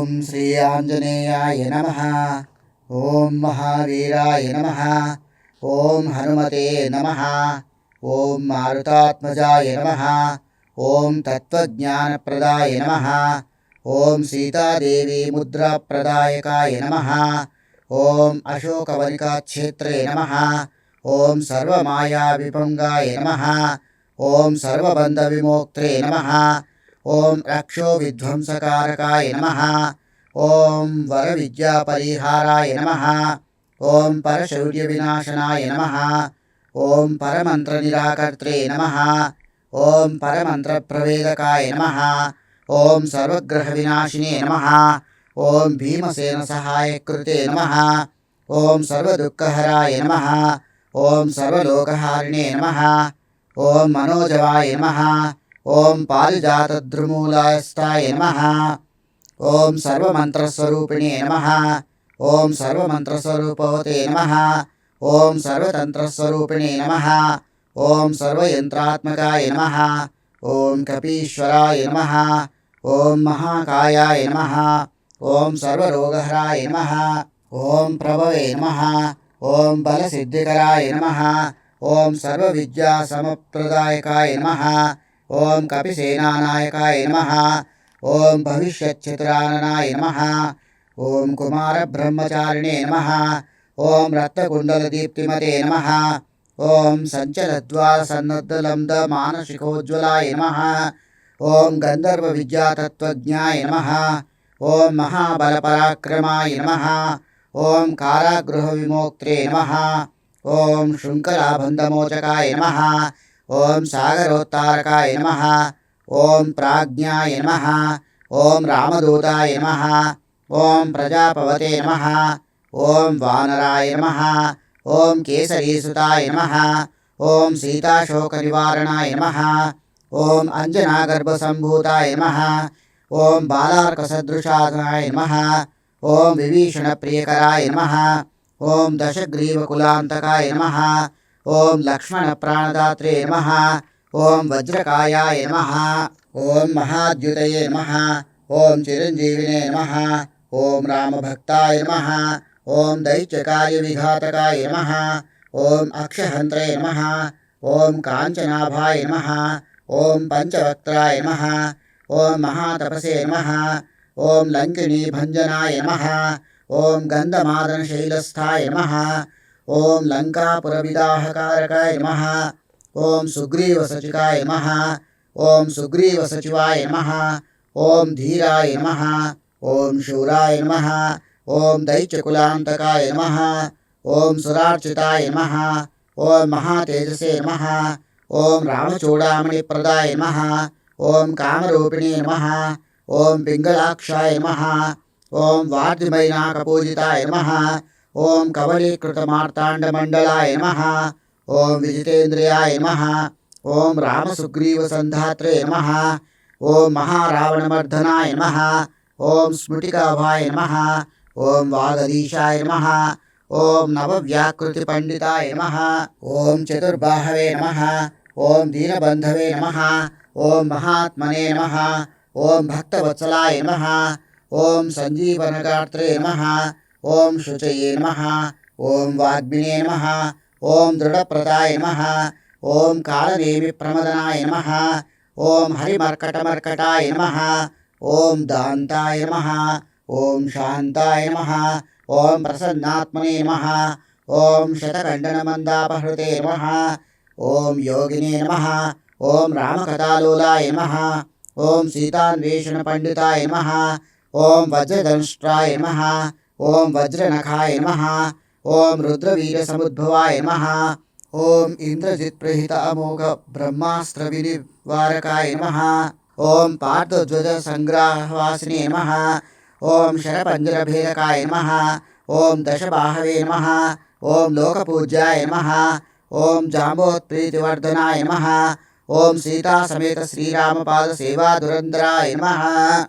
ॐ श्री आञ्जनेयाय नमः। ॐ महावीराय नमः। ॐ हनुमते नमः। ॐ मारुतात्मजाय नमः। ॐ तत्त्वज्ञानप्रदाय नमः। ॐ सीतादेवीमुद्राप्रदायकाय नमः। ॐ अशोकवनिकाक्षेत्रे नमः। ॐ सर्वमायाविपङ्गाय नमः। ॐ सर्वबन्धविमोक्त्रे नमः। నమ ఓం రక్షో విధ్వంసకారకాయ నమ. ఓం వరవిద్యాపరిహారాయ నమ. ఓం పరశౌర్యవినాశనాయ నమ. ఓం పరమంత్రనిరాకర్త్రే నమ. ఓం పరమంత్రప్రవేదకాయ నమ. ఓం సర్వగ్రహవినాశినే నమ. ఓం భీమసేనసహాయకృతే నమ. ఓం సర్వదుఃఖహరాయ నమ. ఓం సర్వలోకహారిణే నమ. ఓం మనోజవాయ నమ. ఓం పారిజాతద్రుమూలాయస్తాయ నమ ఓం సర్వమంత్రస్వరూపిణే నమ ఓం సర్వమంత్రస్వరూపవతే నమ ఓం సర్వతంత్రస్వరూపిణే నమ ఓం సర్వయంత్రాత్మకాయ నమ ఓం కపీశ్వరాయ నమ ఓం మహాకాయాయ నమ ఓం సర్వరోగహరాయ నమ ఓం ప్రభవే నమ ఓం బలసిద్ధికరాయ నమ ఓం సర్వవిద్యాసమప్రదాయకాయ నమ ఓం కపిసేనానాయకాయ నమ. ఓం భవిష్యచ్చతురాననాయ నమ. ఓం కుమారబ్రహ్మచారిణే నమ. ఓం రక్తకుండలదీప్తిమతే నమ. ఓం సంచలద్వాసన్నద్దలందమానసికోజ్వలాయ నమ. ఓం గంధర్వవిద్యాతత్వజ్ఞాయ నమ. ఓం మహాబలపరాక్రమాయ నమ. ఓం కారాగృహ కారాగృహవిమోక్త్రే నమ. ఓం శృంఖలాబంధమోచకాయ నమ. ओम सागरोत्तारकाय नमः ॐ प्राज्ञाय नमः ॐ रामदूताय नमः ॐ प्रजापवते नमः ॐ वानराय नमः ॐ केसरीसुताय नमः ॐ सीताशोकनिवारणाय नमः ॐ अञ्जनागर्भसम्भूताय नमः ॐ बालार्कसदृशासनाय नमः ॐ विभीषणप्रियकराय नमः ॐ दशग्रीवकुलान्तकाय नमः ॐ लक्ष्मणप्राणदात्रे नमः ॐ वज्रकायाय नमः ॐ महाद्युतये नमः ॐ चिरञ्जीविने नमः ॐ रामभक्ताय नमः ॐ दैत्यकाय विघातकाय नमः ॐ अक्षहन्त्रे नमः ॐ काञ्चनाभाय नमः ॐ पञ्चवक्त्राय नमः ॐ महातपसे नमः ॐ लङ्किणीभञ्जनाय नमः ॐ गन्धमादनशैलस्थाय नमः ॐ लङ्कापुरविदाहकारकाय नमः ॐ सुग्रीवसचिकाय नमः ॐ सुग्रीवसचिवाय नमः ओं धीराय नमः ओं शूराय नमः ओं दैत्यकुलांतकाय नमः ओं सुरार्चिताय नमः ओं महातेजसे नमः ओं रामचूडामणिप्रदाय नमः ओं कामरूपिणे नमः ओं पिङ्गलाक्षाय नमः ॐ वार्धिमैनाकपूजिताय नमः ॐ कवलीकृतमार्ताण्डमण्डलाय नमः ॐ विजितेन्द्रियाय ओं ॐ रामसुग्रीवसन्धात्रे नमः ॐ महारावणमर्धनाय नमः ॐ स्मृतिकाभाय नमः ॐ वागदीशाय नमः ॐ नवव्याकृतिपण्डिताय नम ओं चतुर्बाहवे नम ओं दीनबन्धवे नम ओं महात्मने नम ओं भक्तवत्सलाय नम ओं सञ्जीवनगात्रे नम ఓం శుచయే నమ ఓం వాగ్మినే నమ ఓం దృఢప్రదాయ నమ ఓం కాళనేమి ప్రమదనాయ నమ ఓం హరిమర్కటమర్కటాయ నమ ఓం దాంతాయ నమ ఓం శాంతాయ నమ ఓం ప్రసన్నాత్మనే నమ ఓం శతకండనమందాపహృతే నమ ఓం యోగినే నమ ఓం రామకథాలోలాయ నమ ఓం సీతాన్వేషణ పండితాయ నమ ఓం వజ్రదంష్ట్రాయ నమ ఓం వజ్రనఖాయ నమ. ఓం రుద్రవీరసముద్భవాయ నమ. ఓం ఇంద్రజిత్ప్రహిత అమోఘ బ్రహ్మాస్త్ర వినివారకాయ నమ. ఓం పార్థధ్వజ సంగ్రహవాసినే నమ. ఓం శరపంజరభేదకాయ నమ. ఓం దశబాహవే నమ. ఓం లోకపూజ్యాయ నమ. ఓం జాంబోత్ప్రీతివర్ధనాయ నమ. ఓం సీతాసమేత శ్రీరామపాదసేవాదురంధరాయ నమ.